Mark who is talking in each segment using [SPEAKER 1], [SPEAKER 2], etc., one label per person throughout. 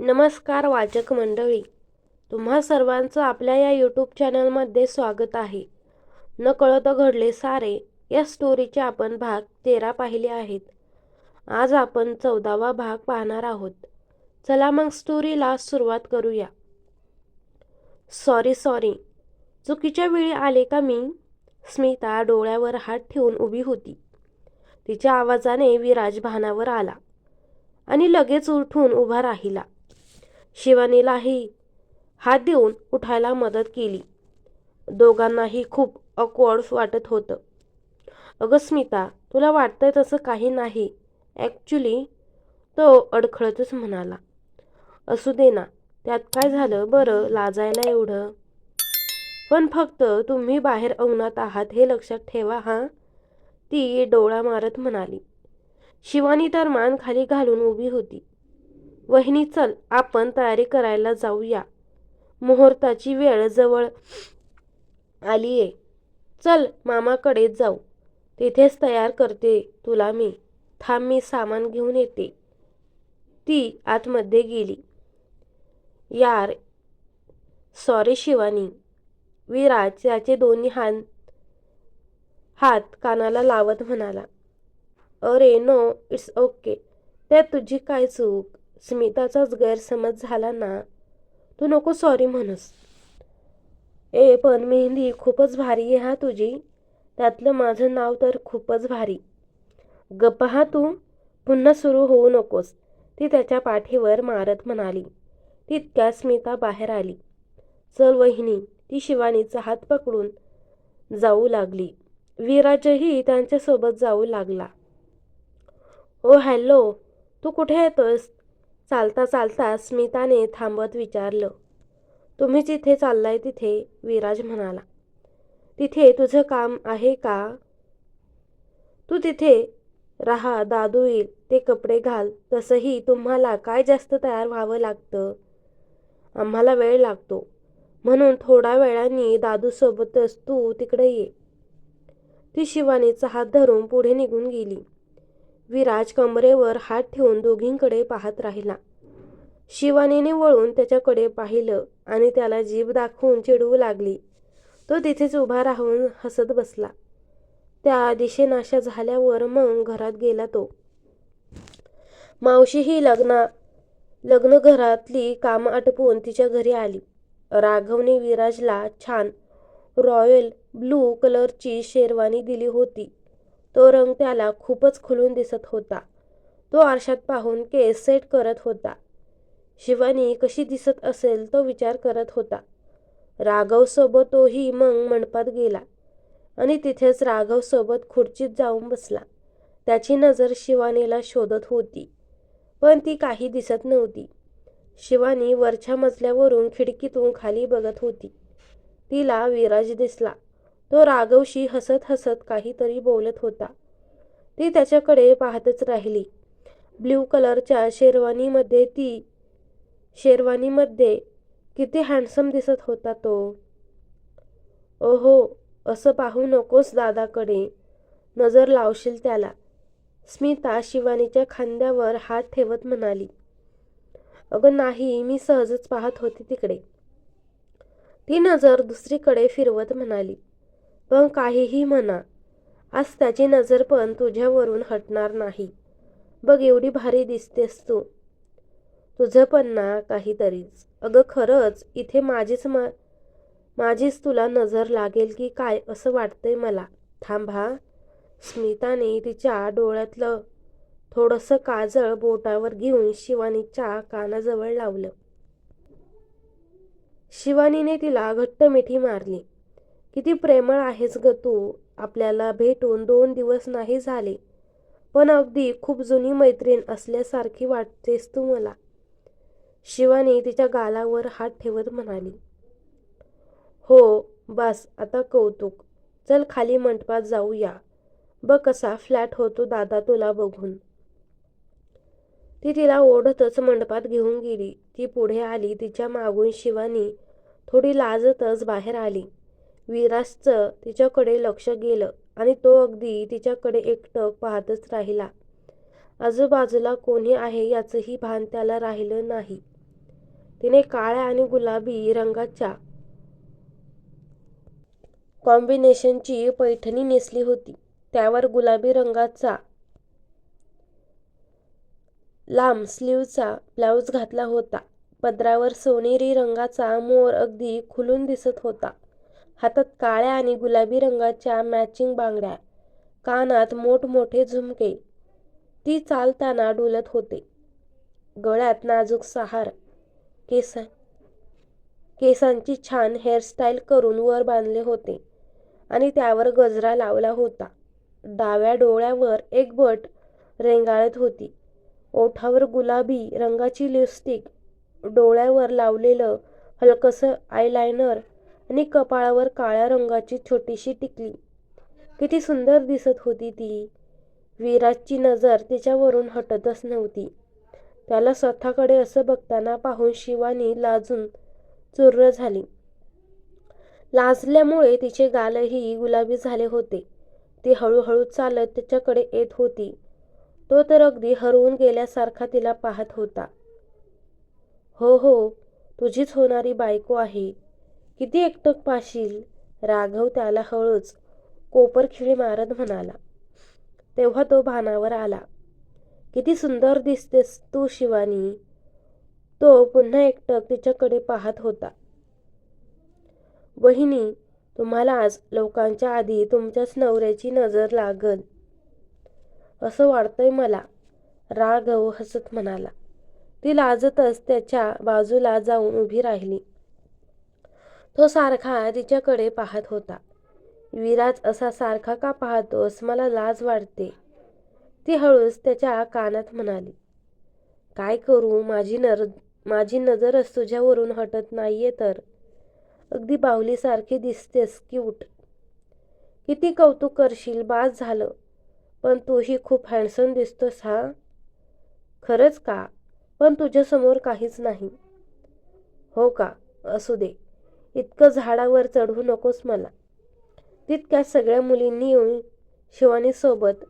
[SPEAKER 1] नमस्कार वाचक मंडळी तुम्हा सर्वांचं आपल्या या यूट्यूब चॅनलमध्ये स्वागत आहे. न कळत घडले सारे या स्टोरीचे आपण भाग तेरा पाहिले आहेत. आज आपण चौदावा भाग पाहणार आहोत. चला मग स्टोरीला सुरुवात करूया. सॉरी सॉरी चुकीच्या वेळी आले का मी? स्मिता डोळ्यावर हात ठेवून उभी होती. तिच्या आवाजाने विराज भानावर आला आणि लगेच उठून उभा राहिला. शिवानीलाही हात देऊन उठायला मदत केली. दोघांनाही खूप अकवर्ड्स वाटत होतं. अगं स्मिता तुला वाटतंय तसं काही नाही. ॲक्च्युली तो अडखळतच म्हणाला. असू दे ना त्यात काय झालं बरं? लाजायला एवढं? पण फक्त तुम्ही बाहेर अंगणात आहात हे लक्षात ठेवा हां? ती डोळा मारत म्हणाली. शिवानी तर मान खाली घालून उभी होती. वहिनी चल आपण तयारी करायला जाऊया. मुहूर्ताची वेळ जवळ आली आहे चल मामाकडे जाऊ. तिथेच तयार करते तुला मी. थांब मी सामान घेऊन येते. ती आतमध्ये गेली. यार सॉरी शिवानी. विराज त्याचे दोन्ही हात हात कानाला लावत म्हणाला. अरे नो इट्स ओके. त्यात तुझी काय चूक? स्मिताचाच गैरसमज झाला ना तू नको सॉरी म्हणूस. ए पण मेहंदी खूपच भारी आहे हा तुझी. त्यातलं माझं नाव तर खूपच भारी. गप्प हा तू पुन्हा सुरू होऊ नकोस. ती त्याच्या पाठीवर मारत म्हणाली. तितक्या स्मिता बाहेर आली. चल वहिनी ती शिवानीचा हात पकडून जाऊ लागली. विराजही त्यांच्यासोबत जाऊ लागला. ओ हॅलो तू कुठे येतोयस? चालता चालता स्मिताने थांबत विचारलं तुम्ही जिथे चाललाय तिथे विराज म्हणाला. तिथे तुझं काम आहे का? तू तिथे राहा दादू येईल. ते कपडे घाल. तसंही तुम्हाला काय जास्त तयार व्हावं लागतं? आम्हाला वेळ लागतो. म्हणून थोड्या वेळाने दादूसोबतच तू तिकडे ये. ती शिवानीचा हात धरून पुढे निघून गेली. विराज कमरेवर हात ठेवून दोघींकडे पाहत राहिला. शिवानीने वळून त्याच्याकडे पाहिलं आणि त्याला जीभ दाखवून चिडवू लागली. तो तिथेच उभा राहून हसत बसला. त्या दिशेनाशा झाल्यावर मग घरात गेला तो. मावशी ही लग्ना लग्न घरातली कामं आटपून तिच्या घरी आली. राघवने विराजला छान रॉयल ब्लू कलरची शेरवानी दिली होती. तो रंग त्याला खूपच खुलून दिसत होता. तो आरशात पाहून केस सेट करत होता. शिवानी कशी दिसत असेल तो विचार करत होता. राघवसोबत तोही मग मंडपात गेला आणि तिथेच राघवसोबत खुर्चीत जाऊन बसला. त्याची नजर शिवानीला शोधत होती पण ती काही दिसत नव्हती. शिवानी वरच्या मजल्यावरून खिडकीतून खाली बघत होती. तिला विराज दिसला. तो राघवशी हसत हसत काहीतरी बोलत होता. ती त्याच्याकडे पाहतच राहिली. ब्ल्यू कलरच्या शेरवानीमध्ये ती शेरवानीमध्ये किती हँडसम दिसत होता तो. ओहो असं पाहू नकोस दादाकडे. नजर लावशील त्याला. स्मिता शिवानीच्या खांद्यावर हात ठेवत म्हणाली. अगं नाही मी सहजच पाहत होती तिकडे. ती नजर दुसरीकडे फिरवत म्हणाली. पण काहीही म्हणा. आज त्याची नजर पण तुझ्यावरून हटणार नाही. बघ एवढी भारी दिसतेस तू. तुझं पण ना काहीतरीच. अगं खरंच इथे माझीच मा माझीच तुला नजर लागेल की काय असं वाटतंय मला. थांबा स्मिताने तिच्या डोळ्यातलं थोडंसं काजळ बोटावर घेऊन शिवानीच्या कानाजवळ लावलं. शिवानीने तिला घट्ट मिठी मारली. किती प्रेमळ आहेस ग तू. आपल्याला भेटून दोन दिवस नाही झाले. पण अगदी खूप जुनी मैत्रीण असल्यासारखी वाटतेस तू मला. शिवानी तिच्या गालावर हात ठेवत म्हणाली. हो बस आता कौतुक. चल खाली मंडपात जाऊया. बघ कसा फ्लॅट होतो दादा तुला बघून. ती तिला ओढतच मंडपात घेऊन गेली. ती पुढे आली. तिच्या मागून शिवानी थोडी लाजतच बाहेर आली. विरासचं तिच्याकडे लक्ष गेलं आणि तो अगदी तिच्याकडे एकटक पाहतच राहिला. आजूबाजूला कोणी आहे याचंही भान त्याला राहिलं नाही. तिने काळ्या आणि गुलाबी रंगाच्या कॉम्बिनेशनची पैठणी नेसली होती. त्यावर गुलाबी रंगाचा लांब स्लीवचा ब्लाऊज घातला होता. पदरावर सोनेरी रंगाचा मोर अगदी खुलून दिसत होता. हातात काळ्या आणि गुलाबी रंगाच्या मॅचिंग बांगड्या. कानात मोठमोठे झुमके. ती चालताना डुलत होते. गळ्यात नाजूक सहार. केस केसांची छान हेअरस्टाईल करून वर बांधले होते. आणि त्यावर गजरा लावला होता. डाव्या डोळ्यावर एक बट रेंगाळत होती. ओठावर गुलाबी रंगाची लिपस्टिक डोळ्यावर लावलेलं हलकसं आयलायनर आणि कपाळावर काळ्या रंगाची छोटीशी टिकली. किती सुंदर दिसत होती ती. विराजची नजर तिच्यावरून हटतच नव्हती. त्याला स्वतःकडे असं बघताना पाहून शिवानी लाजून चुर्र झाली. लाजल्यामुळे तिचे गालही गुलाबी झाले होते. ती हळूहळू चालत त्याच्याकडे येत होती. तो तर अगदी हरवून गेल्यासारखा तिला पाहत होता. हो हो तुझीच होणारी बायको आहे. किती एकटक पाशील? राघव त्याला हळूच कोपरखिळी मारत म्हणाला. तेव्हा तो भानावर आला. किती सुंदर दिसतेस तू शिवानी. तो पुन्हा एकटक तिच्याकडे पाहत होता. वहिनी तुम्हाला आज लोकांच्या आधी तुमच्याच नवऱ्याची नजर लागल. असं वाटतंय मला. राघव हसत म्हणाला. ती लाजतच त्याच्या बाजूला जाऊन उभी राहिली. तो सारखा तिच्याकडे पाहत होता. विराज असा सारखा का पाहतोस? मला लाज वाटते. ती हळूच त्याच्या कानात म्हणाली. काय करू? माझी नर माझी नजरच तुझ्यावरून हटत नाहीये तर. अगदी बाहुलीसारखी दिसतेस क्यूट किती कौतुक करशील? बाज झालं. पण तूही खूप हँडसम दिसतोस हा? खरंच का? पण तुझ्यासमोर काहीच नाही. हो का? असू दे. इतकं झाडावर चढू नकोस मला. तितक्या सगळ्या मुलींनी येऊन शिवानीसोबत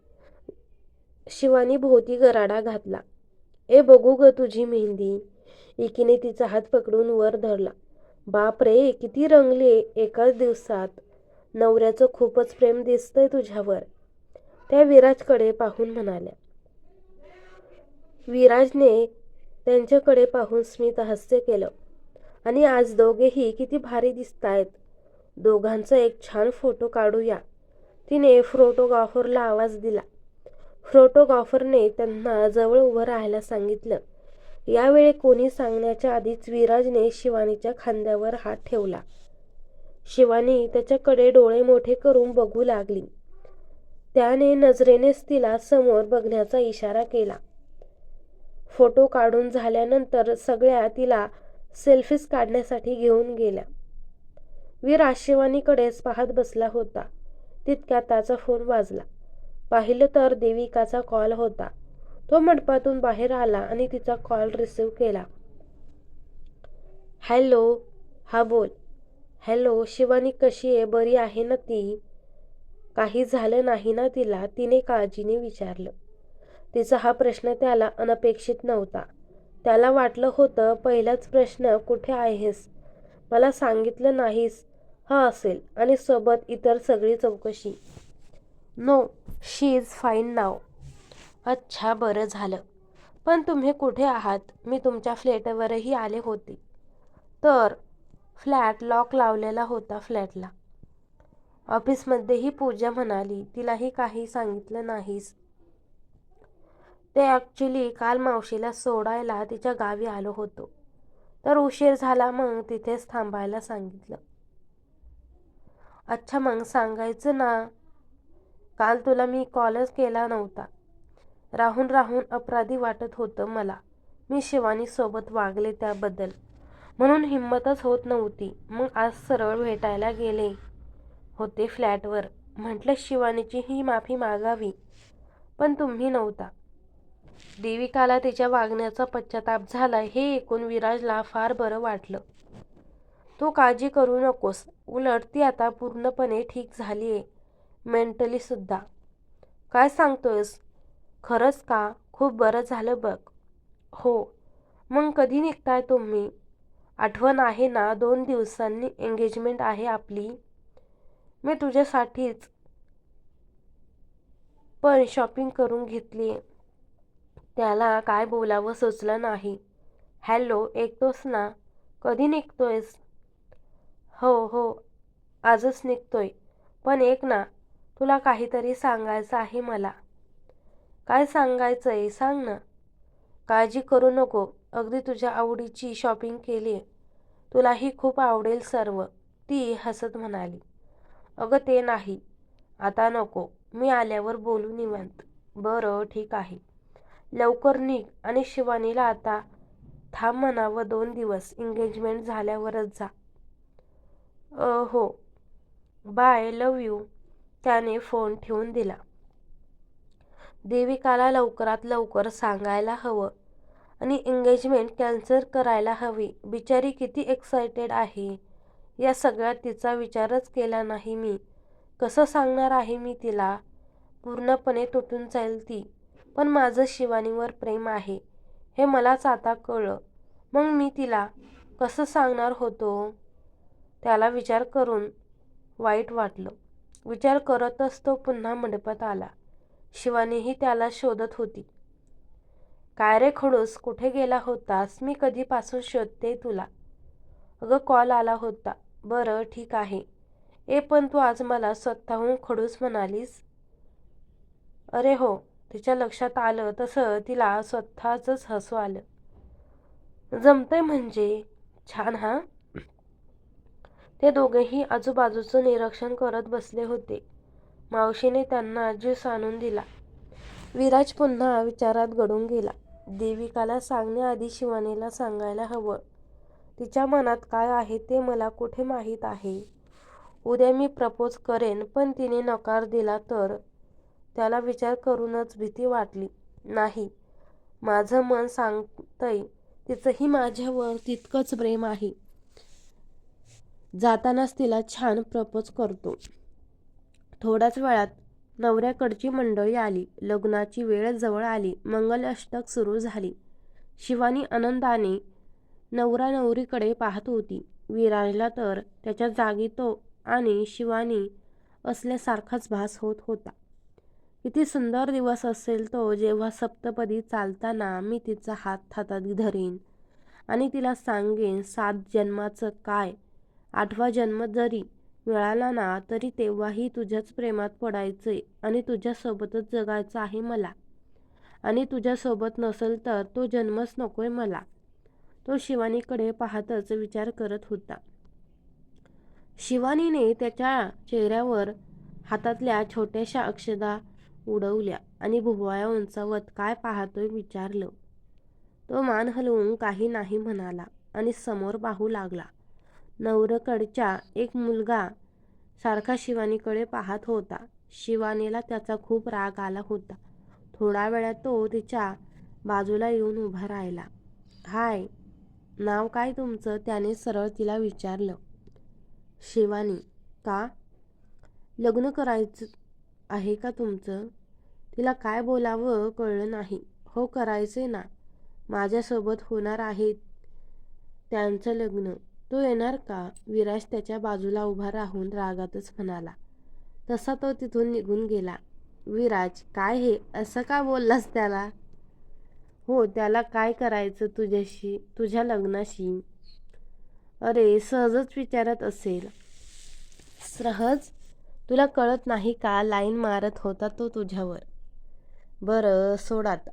[SPEAKER 1] शिवानी भोवती गराडा घातला. ए बघू ग तुझी मेहंदी. एकीने तिचा हात पकडून वर धरला. बाप रे किती रंगले एकाच दिवसात नवऱ्याचं खूपच प्रेम दिसतंय तुझ्यावर. त्या विराजकडे पाहून म्हणाल्या. विराजने त्यांच्याकडे पाहून स्मित हास्य केलं. आणि आज दोघेही किती भारी दिसतायत. दोघांचा एक छान फोटो काढूया. तिने फ्रोटोग्राफरला आवाज दिला. फ्रोटोग्राफरने त्यांना जवळ उभं राहायला सांगितलं. यावेळी कोणी सांगण्याच्या आधीच विराजने शिवानीच्या खांद्यावर हात ठेवला. शिवानी त्याच्याकडे डोळे मोठे करून बघू लागली. त्याने नजरेनेच तिला समोर बघण्याचा इशारा केला. फोटो काढून झाल्यानंतर सगळ्या तिला सेल्फीज काढण्यासाठी घेऊन गेल्या. वीर शिवानीकडेच पाहत बसला होता. तितक्यात त्याचा फोन वाजला. पाहिलं तर देविकाचा कॉल होता. तो मंडपातून बाहेर आला आणि तिचा कॉल रिसीव केला. हॅलो हा बोल. हॅलो शिवानी कशी आहे? बरी आहे ना ती? काही झालं नाही ना तिला? तिने काळजीने विचारलं. तिचा हा प्रश्न त्याला अनपेक्षित नव्हता. त्याला वाटलं होतं पहिलाच प्रश्न कुठे आहेस? मला सांगितलं नाहीस. हा असेल. आणि सोबत इतर सगळी चौकशी. नो. शी इज फाईन नाव. अच्छा बरं झालं. पण तुम्ही कुठे आहात? मी तुमच्या फ्लॅटवरही आले होते. तर? फ्लॅट लॉक लावलेला होता फ्लॅटला. ऑफिसमध्येही पूजा म्हणाली. तिलाही काही सांगितलं नाहीस. ते ॲक्च्युली काल मावशीला सोडायला तिच्या गावी आलो होतो. तर उशीर झाला मग तिथेच थांबायला सांगितलं. अच्छा मग सांगायचं ना. काल तुला मी कॉलच केला नव्हता. राहून राहून अपराधी वाटत होतं मला. मी शिवानीसोबत वागले त्याबद्दल. म्हणून हिंमतच होत नव्हती. मग आज सरळ भेटायला गेले होते फ्लॅटवर म्हटलं शिवानीची ही माफी मागावी. पण तुम्ही नव्हता. देविकाला तिच्या वागण्याचा पश्चाताप झाला हे ऐकून विराजला फार बरं वाटलं. तू काळजी करू नकोस. उलट ती आता पूर्णपणे ठीक झाली आहे मेंटली सुद्धा. काय सांगतोयस? खरंच का? खूप बरं झालं बघ. हो. मग कधी निघताय तुम्ही? आठवण आहे ना? दोन दिवसांनी एंगेजमेंट आहे आपली. मी तुझ्यासाठीच पण शॉपिंग करून घेतली आहे त्याला काय बोलावं सुचलं नाही. हॅलो ऐकतोस ना? कधी निघतोयस? हो हो आजच निघतोय. पण एक ना तुला काहीतरी सांगायचं आहे मला. काय सांगायचं आहे सांग ना. काळजी करू नको. अगदी तुझ्या आवडीची शॉपिंग केली तुलाही खूप आवडेल सर्व. ती हसत म्हणाली. अगं ते नाही. आता नको. मी आल्यावर बोलू निवांत. बरं ठीक आहे. लवकर निघ आणि शिवानीला आता थांब म्हणावं दोन दिवस एंगेजमेंट झाल्यावरच जा. अ हो. बाय लव यू त्याने फोन ठेवून दिला. देविकाला लवकरात लवकर सांगायला हवं आणि एंगेजमेंट कॅन्सल करायला हवी. बिचारी किती एक्सायटेड आहे? या सगळ्यात तिचा विचारच केला नाही मी. कसं सांगणार आहे मी तिला? पूर्णपणे तुटून जाईल ती. पण माझं शिवानीवर प्रेम आहे हे मलाच आता कळलं. मग मी तिला कसं सांगणार होतो? त्याला विचार करून वाईट वाटलं. विचार करतच तो पुन्हा मंडपात आला. शिवानीही त्याला शोधत होती. काय रे खडूस कुठे गेला होतास? मी कधीपासून शोधते तुला? अगं कॉल आला होता. बरं ठीक आहे. ए पण तू आज मला स्वतःहून खडूस म्हणालीस? अरे हो. तिच्या लक्षात आलं तसं तिला स्वतःच हसू आलं. जमतंय म्हणजे? छान हा? ते दोघेही आजूबाजूचं निरीक्षण करत बसले होते. मावशीने त्यांना ज्यूस आणून दिला. विराज पुन्हा विचारात गडून गेला. देविकाला सांगण्याआधी शिवानीला सांगायला हवं. तिच्या मनात काय आहे ते मला कुठे माहीत आहे? उद्या मी प्रपोज करेन पण तिने नकार दिला तर? त्याला विचार करूनच भीती वाटली. नाही. माझं मन सांगतंय तिचंही माझ्यावर तितकंच प्रेम आहे. जातानाच तिला छान प्रपोज करतो. थोड्याच वेळात नवऱ्याकडची मंडळी आली. लग्नाची वेळ जवळ आली. मंगल अष्टक सुरू झाली. शिवानी आनंदाने नवरा नवरीकडे पाहत होती. विराजला तर त्याच्या जागी तो आणि शिवानी असल्यासारखाच भास होत होता. किती सुंदर दिवस असेल तो जेव्हा सप्तपदी चालताना मी तिचा हात हातात धरेन आणि तिला सांगेन सात जन्माचं काय? आठवा जन्म जरी मिळाला ना तरी तेव्हाही तुझ्याच प्रेमात पडायचंय आणि तुझ्यासोबतच जगायचं आहे मला. आणि तुझ्यासोबत नसेल तर तो जन्मच नकोय मला. तो शिवानीकडे पाहतच विचार करत होता. शिवानीने त्याच्या चेहऱ्यावर हातातल्या छोट्याशा अक्षदा उडवल्या आणि भुवया उंचावत काय पाहतोय विचारलं. तो मान हलवून काही नाही म्हणाला आणि समोर पाहू लागला. नवरकडच्या एक मुलगा सारखा शिवानीकडे पाहत होता. शिवानीला त्याचा खूप राग आला होता. थोडा वेळात तो तिच्या बाजूला येऊन उभा राहिला. हाय नाव काय तुमचं? त्याने सरळ तिला विचारलं. शिवानी. का? लग्न करायचं आहे का तुमचं? तिला काय बोलावं कळलं नाही. हो करायचे ना. माझ्यासोबत होणार आहे त्यांचं लग्न. तो येणार का? विराज त्याच्या बाजूला उभा राहून रागातच म्हणाला. तसा तो तिथून निघून गेला. विराज काय हे? असं का बोललास त्याला? हो त्याला काय करायचं तुझ्याशी तुझ्या लग्नाशी? अरे सहजच विचारत असेल. सहज? तुला कळत नाही का लाईन मारत होता तो तुझ्यावर? बरं सोडात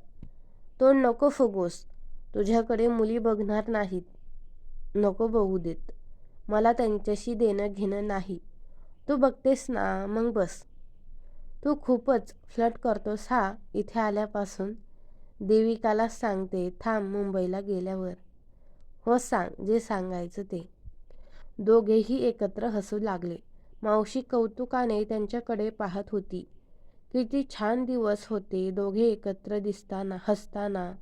[SPEAKER 1] तो नको फुगोस. तुझ्याकडे मुली बघणार नाहीत. नको बघू देत. मला त्यांच्याशी देणं घेणं नाही. तू बघतेस ना मग बस. तू खूपच फ्लट करतोस हा इथे आल्यापासून. देविकाला सांगते थांब मुंबईला गेल्यावर. हो सांग जे सांगायचं ते. दोघेही एकत्र हसू लागले. मावशी कौतुकाने त्यांच्याकडे पाहत होती. किती छान दिवस होते दोघे एकत्र दिसताना हसताना.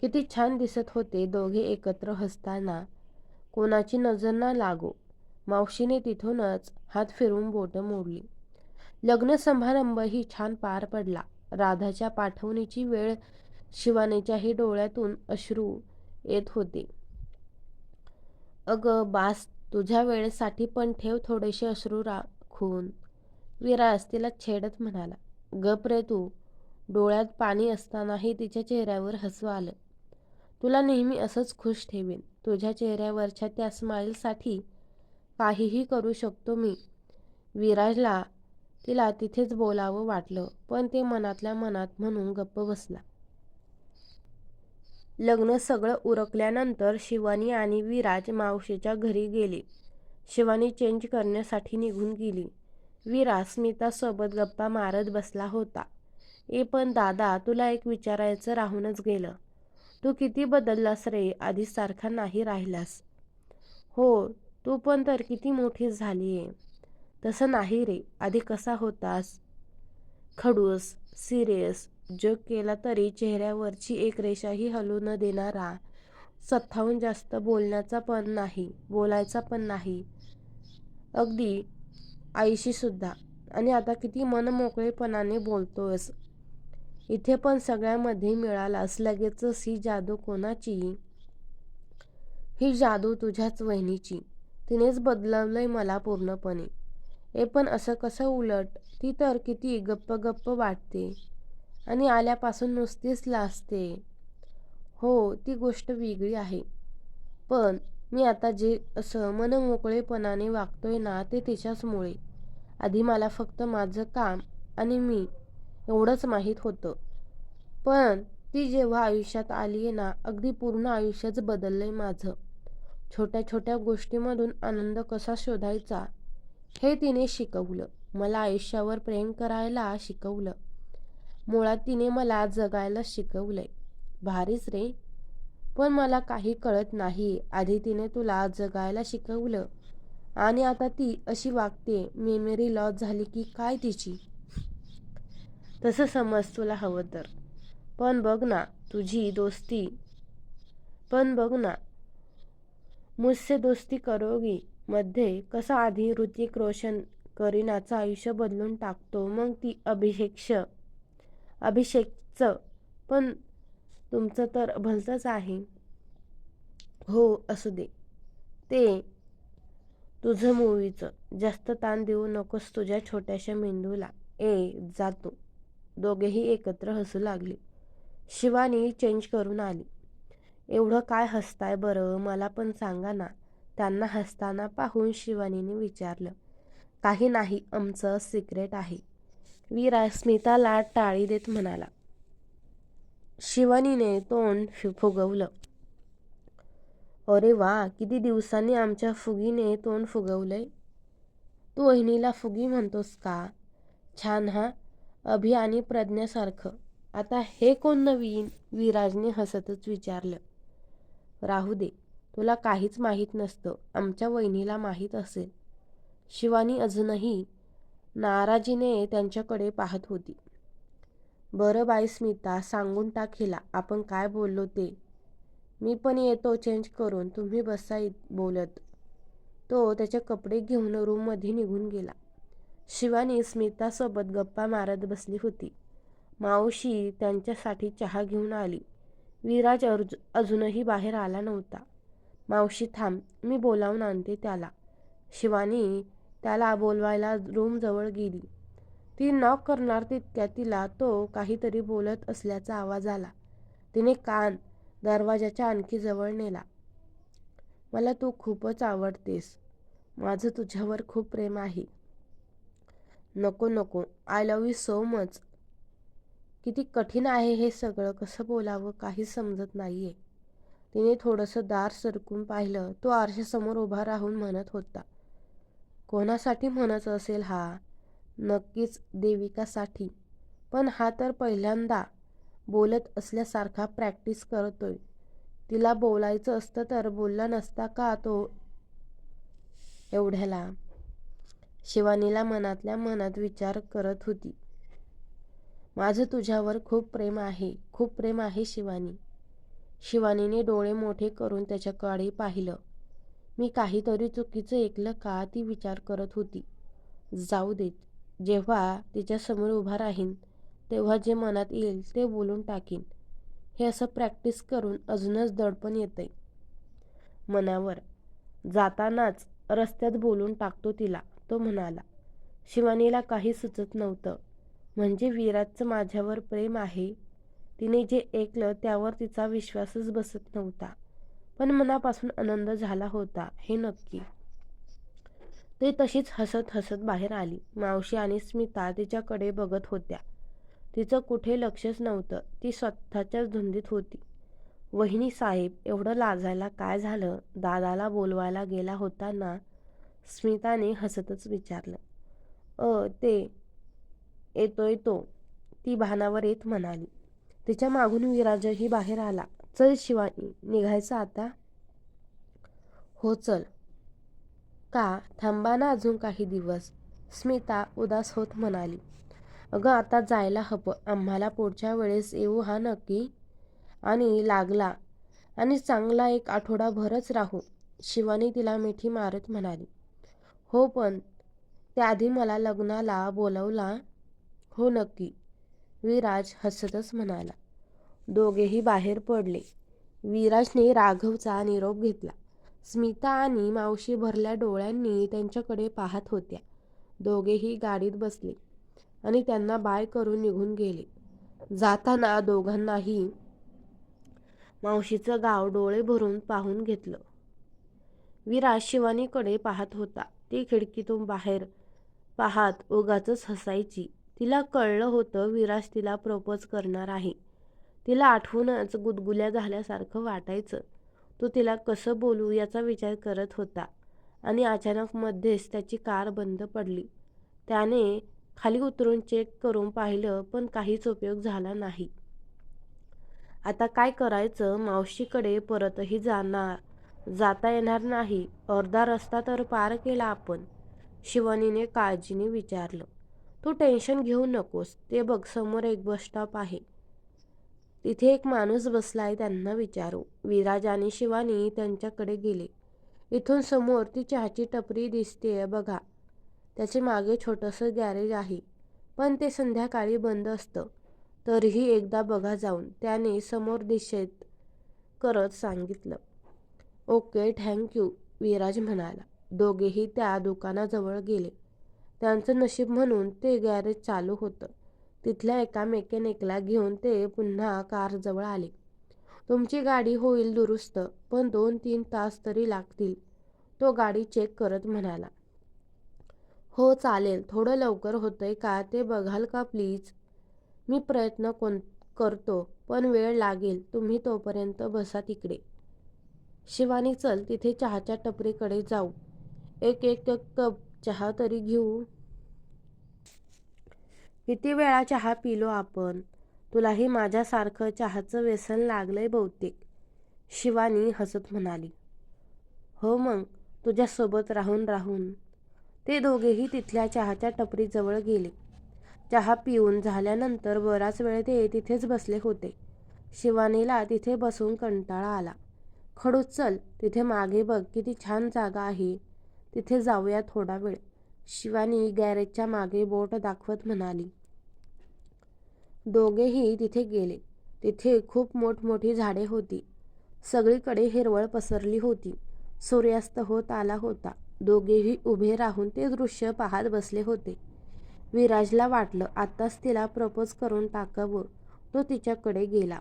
[SPEAKER 1] किती छान दिसत होते दोघे एकत्र हसताना. कोणाची नजर ना लागो. मावशीने तिथूनच हात फिरून बोटं मोडली. लग्न समारंभही छान पार पडला. राधाच्या पाठवणीची वेळ शिवानेच्याही डोळ्यातून अश्रू येत होते. अगं बास तुझ्या वेळेसाठी पण ठेव थोडेसे अश्रू राखून. विराज तिला छेडत म्हणाला. गप रे तू. डोळ्यात पाणी असतानाही तिच्या चेहऱ्यावर हसू आलं. तुला नेहमी असंच खुश ठेवेन. तुझ्या चेहऱ्यावरच्या त्या स्माईलसाठी काहीही करू शकतो मी विराजला तिला तिथेच बोलावं वाटलं पण ते मनातल्या मनात म्हणून गप्प बसला. लग्न सगळं उरकल्यानंतर शिवानी आणि विराज मावशीच्या घरी गेले. शिवानी चेंज करण्यासाठी निघून गेली. वीरा स्मितासोबत गप्पा मारत बसला होता. ए पण दादा तुला एक विचारायचं राहूनच गेलं. तू किती बदललास रे? आधीसारखा नाही राहिलास. हो तू पण तर किती मोठी आहे. तसं नाही रे. आधी कसा होतास? खडूस सिरियस जग केला तरी चेहऱ्यावरची एक रेषाही हलू न देणारा सत्ताहून जास्त बोलण्याचा पण नाही बोलायचा पण नाही. अगदी आईशी सुद्धा. आणि आता किती मनमोकळेपणाने बोलतोस इथे पण सगळ्यामध्ये मिळालास. लगेचच ही जादू कोणाची ही जादू तुझ्याच वहिनीची. तिनेच बदलवलंय मला पूर्णपणे. ए पण असं कसं उलट? ती तर किती गप्प गप्प वाटते. आणि आल्यापासून नुसतीच लाजते. हो ती गोष्ट वेगळी आहे. पण मी आता जे असं मनमोकळेपणाने वागतोय ना ते तिच्याचमुळे. आधी मला फक्त माझं काम आणि मी एवढंच माहीत होतं. पण ती जेव्हा आयुष्यात आली आहे ना अगदी पूर्ण आयुष्यच बदललं आहे माझं. छोट्या छोट्या गोष्टीमधून आनंद कसा शोधायचा हे तिने शिकवलं. मला आयुष्यावर प्रेम करायला शिकवलं. मुळात तिने मला जगायला शिकवलंय. भारीच रे. पण मला काही कळत नाही. आधी तिने तुला जगायला शिकवलं. आणि आता ती अशी वागते मेमरी लॉस झाली की काय तिची? तसं समज तुला हवं तर. पण बघ ना तुझी दोस्ती. पण बघ ना मुझसे दोस्ती करोगी मध्ये कसा आधी ऋतिक रोशन करीनाचं आयुष्य बदलून टाकतो मग ती अभिषेक्ष अभिषेकचं. पण तुमचं तर भलतंच आहे. हो असू दे. ते तुझं मूवीचं जास्त ताण देऊ नकोस तुझ्या छोट्याशा मेंदूला. ए जातो दोघेही एकत्र हसू लागले. शिवानी चेंज करून आली. एवढं काय हसताय बरं? मला पण सांगा ना. त्यांना हसताना पाहून शिवानीने विचारलं. काही नाही आमचं सिक्रेट आहे. वीरा स्मिताला टाळी देत म्हणाला. शिवानीने तोंड फुगवलं. अरे वा किती दिवसांनी आमच्या फुगीने तोंड फुगवलंय. तू वहिनीला फुगी म्हणतोस का? छान हा? अभि आणि प्रज्ञासारखं. आता हे कोण नवीन? विराजने हसतच विचारलं. राहू दे तुला काहीच माहीत नसतं. आमच्या वहिनीला माहीत असेल. शिवानी अजूनही नाराजीने त्यांच्याकडे पाहत होती. बरं बाई स्मिता सांगून टाक हिला. आपण काय बोललो ते. मी पण येतो चेंज करून. तुम्ही बसा बोलत. तो त्याचे कपडे घेऊन रूममध्ये निघून गेला. शिवानी स्मितासोबत गप्पा मारत बसली होती. मावशी त्यांच्यासाठी चहा घेऊन आली. विराज अर्ज अजूनही बाहेर आला नव्हता. मावशी थांब. मी बोलावून आणते त्याला. शिवानी त्याला बोलवायला रूमजवळ गेली. ती नॉक करणार तितक्या तिला तो काहीतरी बोलत असल्याचा आवाज आला. तिने कान दरवाजाच्या आणखी जवळ नेला. मला तू खूपच आवडतेस. माझं तुझ्यावर खूप प्रेम आहे. नको नको. I love you so much किती कठीण आहे हे सगळं. कसं बोलावं? काही समजत नाहीये. तिने थोडंसं दार सरकून पाहिलं. तो आरशासमोर उभा राहून म्हणत होता. कोणासाठी म्हणत असेल हा? नक्कीच देविकासाठी. पण हा तर पहिल्यांदा बोलत असल्यासारखा प्रॅक्टिस करतोय. तिला बोलायचं असतं तर बोलला नसता का तो? एवढ्याला. शिवानीला मनातल्या मनात विचार करत होती. माझं तुझ्यावर खूप प्रेम आहे खूप प्रेम आहे शिवानी. शिवानीने डोळे मोठे करून त्याच्याकडे पाहिलं. मी काहीतरी चुकीचं ऐकलं का ती विचार करत होती. जाऊ देत. जेव्हा तिच्यासमोर उभा राहीन तेव्हा जे मनात येईल ते बोलून टाकीन. हे असं प्रॅक्टिस करून अजूनच दडपण येतंय. मनावर जातानाच रस्त्यात बोलून टाकतो तिला तो म्हणाला शिवानीला काही सुचत नव्हतं. म्हणजे विराजचं माझ्यावर प्रेम आहे. तिने जे ऐकलं त्यावर तिचा विश्वासच बसत नव्हता. पण मनापासून आनंद झाला होता हे नक्की. ते तशीच हसत हसत बाहेर आली. मावशी आणि स्मिता तिच्याकडे बघत होत्या. तिचं कुठे लक्षच नव्हतं. ती स्वतःच्याच धुंदीत होती. वहिनी साहेब एवढं लाजायला काय झालं? दादाला बोलवायला गेला होता ना स्मिताने हसतच विचारलं. अ ते येतोय तो. ती भानावर येत म्हणाली. तिच्या मागून विराजही बाहेर आला. चल शिवानी निघायचं आता? हो चल. का? थांबा ना अजून काही दिवस. स्मिता उदास होत म्हणाली. अगं आता जायला हवं. आम्हाला पुढच्या वेळेस येऊ हा नक्की? आणि लागला. आणि चांगला एक आठवडाभरच राहू. शिवानी तिला मिठी मारत म्हणाली. हो पण त्याआधी मला लग्नाला बोलवला? हो नक्की. विराज हसतच म्हणाला. दोघेही बाहेर पडले. विराजने राघवचा निरोप घेतला. स्मिता आणि मावशी भरल्या डोळ्यांनी त्यांच्याकडे पाहत होत्या. दोघेही गाडीत बसले आणि त्यांना बाय करून निघून गेले. जाताना दोघांनाही मावशीचं गाव डोळे भरून पाहून घेतलं. विराज शिवानीकडे पाहत होता. ती खिडकीतून बाहेर पाहत उगाच हसायची. तिला कळलं होतं विराज तिला प्रपोज करणार आहे. तिला आठवूनच गुदगुल्या झाल्यासारखं वाटायचं. तो तिला कसं बोलू याचा विचार करत होता. आणि अचानक मध्येच त्याची कार बंद पडली. त्याने खाली उतरून चेक करून पाहिलं पण काहीच उपयोग झाला नाही. आता काय करायचं? मावशीकडे परतही जाणार जाता येणार नाही. अर्धा रस्ता तर पार केला आपण. शिवानीने काळजीने विचारलं. तू टेन्शन घेऊ नकोस. ते बघ समोर एक बस स्टॉप आहे. तिथे एक माणूस बसलाय त्यांना विचारू. विराज आणि शिवानी त्यांच्याकडे गेले. इथून समोर ती चहाची टपरी दिसते बघा. त्याचे मागे छोटंसं गॅरेज आहे. पण ते संध्याकाळी बंद असतं. तरीही एकदा बघा जाऊन त्याने समोर दिशेत करत सांगितलं. ओके थँक्यू विराज म्हणाला. दोघेही त्या दुकानाजवळ गेले. त्यांचं नशीब म्हणून ते गॅरेज चालू होतं. तिथल्या एका मेकॅनिकला घेऊन ते पुन्हा कारजवळ आले. तुमची गाडी होईल दुरुस्त पण दोन तीन तास तरी लागतील तो गाडी चेक करत म्हणाला. हो चालेल थोडं लवकर होतंय का ते बघाल का प्लीज? मी प्रयत्न कोण करतो पण वेळ लागेल तुम्ही तोपर्यंत बसा तिकडे. शिवानी चल तिथे चहाच्या टपरीकडे जाऊ. एक एक कप चहा तरी घेऊ. किती वेळा चहा पिलो आपण? तुलाही माझ्यासारखं चहाचं व्यसन लागलंय बहुतेक. शिवानी हसत म्हणाली. हो मग तुझ्यासोबत राहून राहून. ते दोघेही तिथल्या चहाच्या टपरीजवळ गेले. चहा पिऊन झाल्यानंतर बराच वेळ ते तिथेच बसले होते. शिवानीला तिथे बसून कंटाळा आला. खडूच चल तिथे मागे बघ किती छान जागा आहे. तिथे जाऊया थोडा वेळ. शिवानी गॅरेजच्या मागे बोट दाखवत म्हणाली. दोघेही तिथे गेले. तिथे खूप मोठमोठी झाडे होती. सगळीकडे हिरवळ पसरली होती. सूर्यास्त होत आला होता. दोघेही उभे राहून ते दृश्य पाहत बसले होते. विराजला वाटलं आत्ताच तिला प्रपोज करून टाकावं. तो तिच्याकडे गेला.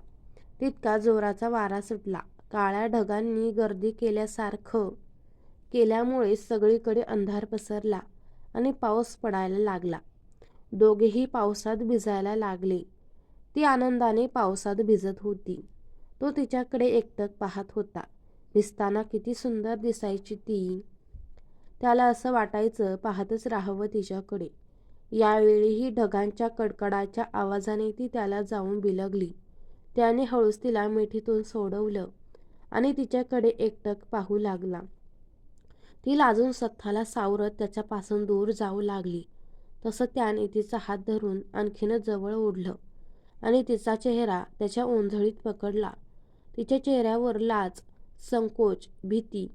[SPEAKER 1] तितका जोराचा वारा सुटला. काळ्या ढगांनी गर्दी केल्यासारखं केल्यामुळे सगळीकडे अंधार पसरला. आणि पाऊस पडायला लागला. दोघेही पावसात भिजायला लागले. ती आनंदाने पावसात भिजत होती. तो तिच्याकडे एकटक पाहत होता. दिसताना किती सुंदर दिसायची ती. त्याला असं वाटायचं पाहतच राहावं तिच्याकडे. यावेळीही ढगांच्या कडकडाच्या आवाजाने ती त्याला जाऊन बिलगली. त्याने हळूच तिला मिठीतून सोडवलं आणि तिच्याकडे एकटक पाहू लागला. ती लाजून स्वतःला सावरत त्याच्यापासून दूर जाऊ लागली. तसं त्याने तिचा हात धरून आणखीनच जवळ ओढलं आणि तिचा चेहरा त्याच्या ओंझळीत पकडला. तिच्या चेहऱ्यावर लाज संकोच भीती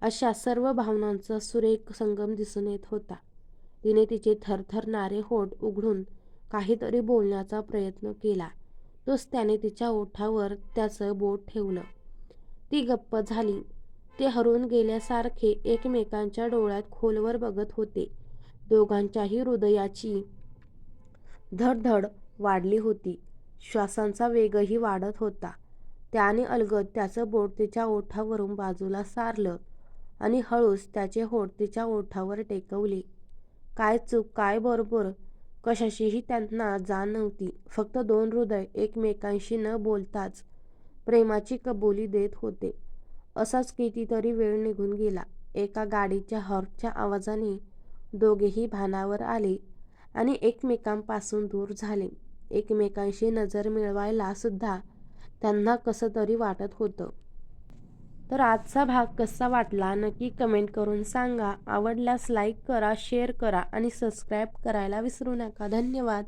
[SPEAKER 1] अशा सर्व भावनांचा सुरेख संगम दिसून येत होता. तिने तिचे थरथरणारे होठ उघडून काहीतरी बोलण्याचा प्रयत्न केला. तोच त्याने तिच्या ओठावर त्याचं बोट ठेवलं. ती गप्प झाली. ते हरून गेल्यासारखे एकमेकांच्या डोळ्यात खोलवर बघत होते. दोघांच्याही हृदयाची धडधड वाढली होती. श्वासांचा वेगही वाढत होता. त्याने अलगद त्याचं बोट तिच्या ओठावरून बाजूला सारलं आणि हळूच त्याचे ओठ तिच्या ओठावर टेकवले. काय चूक काय बरोबर कशाशीही त्यांना जाण नव्हती. फक्त दोन हृदय एकमेकांशी न बोलताच प्रेमाची कबुली देत होते. असाच कितीतरी वेळ निघून गेला. एका गाडीच्या हॉर्नच्या आवाजाने दोघेही भानावर आले आणि एकमेकांपासून दूर झाले. एकमेकांशी नजर मिळवायला सुद्धा त्यांना कसंतरी वाटत होतं. तर आजचा भाग कसा वाटला नक्की कमेंट करून सांगा. आवडल्यास लाईक करा, शेअर करा आणि सबस्क्राईब करायला विसरू नका. धन्यवाद.